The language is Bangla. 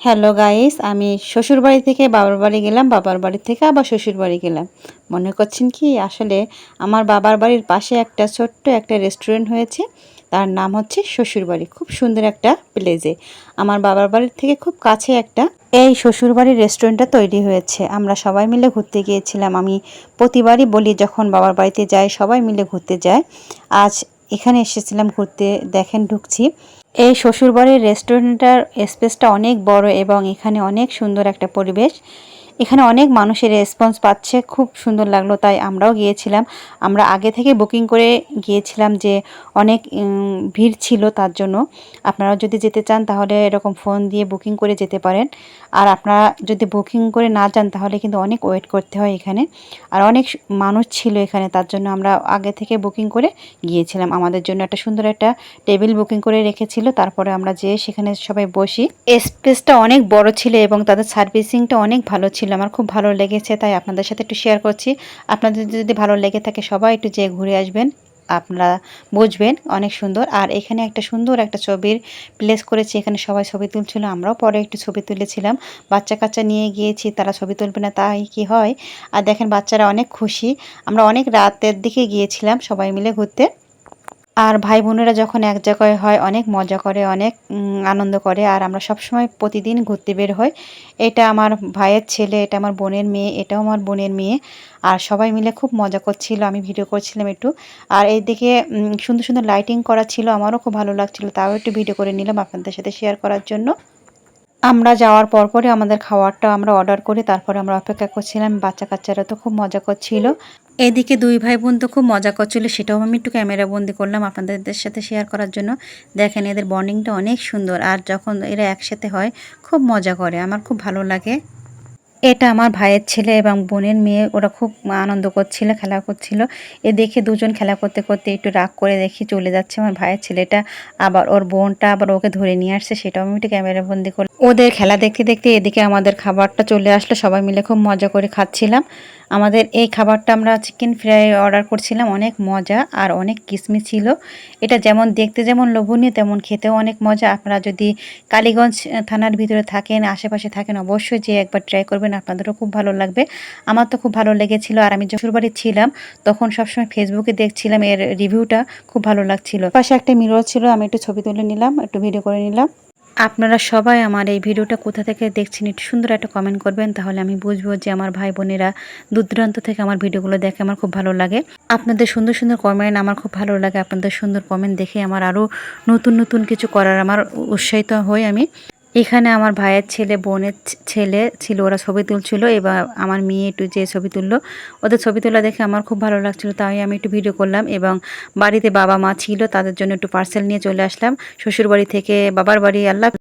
হ্যালো গাইস আমি শ্বশুর বাড়ি থেকে বাবার বাড়ি গেলাম, বাবার বাড়ি থেকে আবার শ্বশুর বাড়ি গেলাম। মনে করছেন কি, আসলে আমার বাবার বাড়ির পাশে একটা ছোট্ট একটা রেস্টুরেন্ট হয়েছে। তার নাম হচ্ছে শ্বশুর বাড়ি খুব সুন্দর একটা প্লেজে আমার বাবার বাড়ির থেকে খুব কাছে একটা এই শ্বশুর বাড়ির রেস্টুরেন্টটা তৈরি হয়েছে। আমরা সবাই মিলে ঘুরতে গিয়েছিলাম। আমি প্রতিবারই বলি, যখন বাবার বাড়িতে যাই, সবাই মিলে ঘুরতে যায়। আজ এখানে এসেছিলাম ঘুরতে, দেখেন ঢুকছি। এই শ্বশুরবাড়ির রেস্টুরেন্টটার স্পেসটা অনেক বড় এবং এখানে অনেক সুন্দর একটা পরিবেশ। এখানে অনেক মানুষের রেসপন্স পাচ্ছে, খুব সুন্দর লাগল, তাই আমরাও গিয়েছিলাম। আমরা আগে থেকে বুকিং করে গিয়েছিলাম যে অনেক ভিড় ছিল তার জন্য। আপনারা যদি যেতে চান তাহলে এরকম ফোন দিয়ে বুকিং করে যেতে পারেন। আর আপনারা যদি বুকিং করে না যান তাহলে কিন্তু অনেক ওয়েট করতে হয় এখানে। আর অনেক মানুষ ছিল এখানে, তার জন্য আমরা আগে থেকে বুকিং করে গিয়েছিলাম। আমাদের জন্য একটা সুন্দর একটা টেবিল বুকিং করে রেখেছিল, তারপরে আমরা যেয়ে সেখানে সবাই বসি। স্পেসটা অনেক বড় ছিল এবং তাদের সার্ভিসিংটা অনেক ভালো ছিল। আমার খুব ভালো লেগেছে, তাই আপনাদের সাথে একটু শেয়ার করছি। আপনাদের যদি ভালো লেগে থাকে সবাই একটু যেয়ে ঘুরে আসবেন, আপনারা বুঝবেন অনেক সুন্দর। আর এখানে একটা সুন্দর একটা ছবির প্লেস করেছি, এখানে সবাই ছবি তুলছিল, আমরাও পরে একটু ছবি তুলেছিলাম। বাচ্চা কাচ্চা নিয়ে গিয়েছি, তারা ছবি তুলবে না, তাই কি হয়? আর দেখেন বাচ্চারা অনেক খুশি। আমরা অনেক রাতের দিকে গিয়েছিলাম সবাই মিলে ঘুরতে। আর ভাই বোনেরা যখন এক জায়গায় হয়, অনেক মজা করে, অনেক আনন্দ করে আর আমরা সব সময় প্রতিদিন ঘুরতে বের হই। এটা আমার ভাইয়ের ছেলে, এটা আমার বোনের মেয়ে, এটাও আমার বোনের মেয়ে আর সবাই মিলে খুব মজা করছিল। আমি ভিডিও করছিলাম একটু আর এইদিকে সুন্দর সুন্দর লাইটিং করা ছিল, আমারও খুব ভালো লাগছিল। তাও একটু ভিডিও করে নিলাম আপনাদের সাথে শেয়ার করার জন্য। আমরা যাওয়ার পরপরই আমাদের খাবারটা আমরা অর্ডার করি তারপরে আমরা অপেক্ষা করছিলাম। বাচ্চা কাচ্চারা তো খুব মজা করছিল। এদিকে দুই ভাই বোন তো খুব মজা করছিল, সেটাও আমি একটু ক্যামেরা বন্দি করলাম আপনাদের সাথে শেয়ার করার জন্য। দেখেন, এদের বন্ডিংটা অনেক সুন্দর, আর যখন এরা একসাথে হয়, খুব মজা করে, আমার খুব ভালো লাগে। এটা আমার ভাইয়ের ছেলে এবং বোনের মেয়ে, ওরা খুব আনন্দ করছিল, খেলা করছিল। এ দেখে দুজন খেলা করতে করতে একটু রাগ করে দেখি চলে যাচ্ছে আমার ভাইয়ের ছেলেটা, আবার ওর বোনটা আবার ওকে ধরে নিয়ে আসছে, সেটাও আমি একটু ক্যামেরা বন্দি করলাম ওদের খেলা দেখতে দেখতে এদিকে আমাদের খাবারটা চলে আসলো, সবাই মিলে খুব মজা করে খাচ্ছিলাম। আমাদের এই খাবারটা আমরা চিকেন ফ্রাই অর্ডার করছিলাম, অনেক মজা আর অনেক কিসমিস ছিল। এটা যেমন দেখতে যেমন লোভনীয়, তেমন খেতেও অনেক মজা। আপনারা যদি কালীগঞ্জ থানার ভিতরে থাকেন, আশেপাশে থাকেন, অবশ্যই যে একবার ট্রাই করবেন, আপনাদেরও খুব ভালো লাগবে। আমার তো খুব ভালো লেগেছিল আর আমি শ্বশুরবাড়ি ছিলাম, তখন সবসময় ফেসবুকে দেখছিলাম এর রিভিউটা খুব ভালো লাগছিল। পাশে একটা মিরর ছিল, আমি একটু ছবি তুলে নিলাম, একটু ভিডিও করে নিলাম। আপনারা সবাই আমার এই ভিডিওটা কোথা থেকে দেখছেন একটু সুন্দর একটা কমেন্ট করবেন, তাহলে আমি বুঝব যে আমার ভাই বোনেরা দূরদূরান্ত থেকে আমার ভিডিওগুলো দেখে আমার খুব ভালো লাগে। আপনাদের সুন্দর সুন্দর কমেন্ট আমার খুব ভালো লাগে, আপনাদের সুন্দর কমেন্ট দেখে আমার আরও নতুন নতুন কিছু করার আমার উৎসাহিত হই আমি। এখানে আমার ভাইয়ের ছেলে, বোনের ছেলে ছিল, ওরা ছবি তুলছিল। এবার আমার মেয়ে একটু যে ছবি তুললো, ওদের ছবি তোলা দেখে আমার খুব ভালো লাগছিল, তাই আমি একটু ভিডিও করলাম এবং বাড়িতে বাবা মা ছিল, তাদের জন্য একটু পার্সেল নিয়ে চলে আসলাম। শ্বশুর বাড়ি থেকে বাবার বাড়ি, আল্লাহ